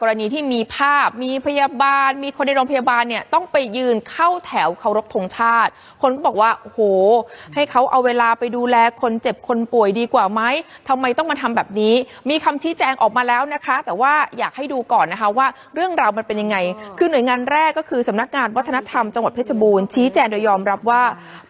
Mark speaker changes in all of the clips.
Speaker 1: กรณีที่มีภาพมีพยาบาล มีคนในโรงพยาบาลเนี่ยต้องไปยืนเข้าแถวเคารพธงชาติ คนก็บอกว่าโอ้โหให้เขาเอาเวลาไปดูแลคนเจ็บคนป่วยดีกว่าไหมทำไมต้องมาทำแบบนี้ มีคำชี้แจงออกมาแล้วนะคะ แต่ว่าอยากให้ดูก่อนนะคะว่าเรื่องราวมันเป็นยังไง คือหน่วยงานแรกก็คือสำนักงานวัฒนธรรมจังหวัดเพชรบูรณ์ชี้แจงโดยยอมรับว่า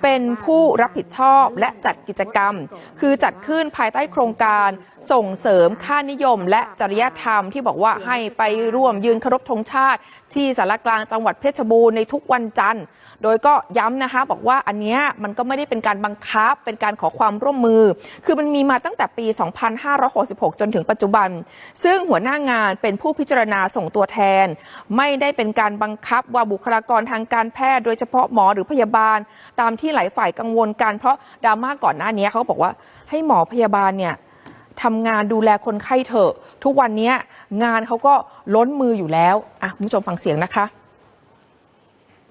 Speaker 1: เป็นผู้รับผิดชอบและจัดกิจกรรม คือจัดขึ้นภายใต้โครงการส่งเสริมค่านิยม และจริยธรรมที่บอกว่าให้ไปร่วมยืนเคารพธงชาติ ที่สารกลางจังหวัดเพชรบูรณ์ในทุกวันจันทร์ โดยก็ย้ำนะคะบอกว่าอันเนี้ยมันก็ไม่ได้เป็นการบังคับ เป็นการขอความร่วมมือ คือมันมีมาตั้งแต่ปี 2566 จนถึงปัจจุบัน ซึ่งหัวหน้างานเป็นผู้พิจารณาส่งตัวแทน ไม่ได้เป็นการบังคับว่าบุคลากรทางการแพทย์ โดยเฉพาะหมอหรือพยาบาล ตามที่หลายฝ่ายกังวลกันเพราะดราม่าก่อนหน้านี้เขาบอกว่าให้หมอพยาบาลเนี่ย ทำงานดูแลคนไข้เถอะ ทุกวันนี้งานเขาก็ล้นมืออยู่แล้วอะคุณผู้ชมฟังเสียงนะคะ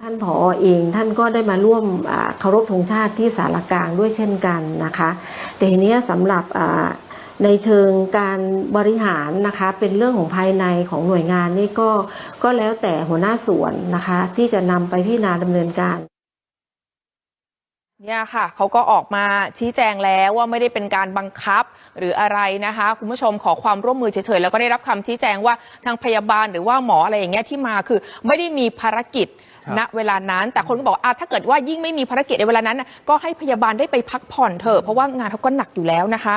Speaker 2: ท่านผอเองท่านก็ได้มาร่วมเคารพธงชาติที่สารกลางด้วยเช่นกันนะคะ แต่ทีเนี้ยสำหรับในเชิงการบริหารนะคะเป็นเรื่องของภายในของหน่วยงานนี่ก็ก็แล้วแต่หัวหน้าส่วนนะคะ ที่จะนำไปพิจารณาดำเนินการ
Speaker 1: เนี่ยค่ะเขาก็ออกมาชี้แจงแล้วว่าไม่ได้เป็นการบังคับหรืออะไรนะคะ คุณผู้ชมขอความร่วมมือเฉยๆแล้วก็ได้รับคำชี้แจงว่าทางพยาบาลหรือว่าหมออะไรอย่างเงี้ยที่มาคือ ไม่ได้มีภารกิจ
Speaker 3: ครับ
Speaker 1: ณเวลานั้น แต่คนก็บอกอะถ้าเกิดว่ายิ่งไม่มีภารกิจในเวลานั้นน่ะก็ให้พยาบาลได้ไปพักผ่อนเถอะเพราะว่างานเขาก็หนักอยู่แล้วนะคะ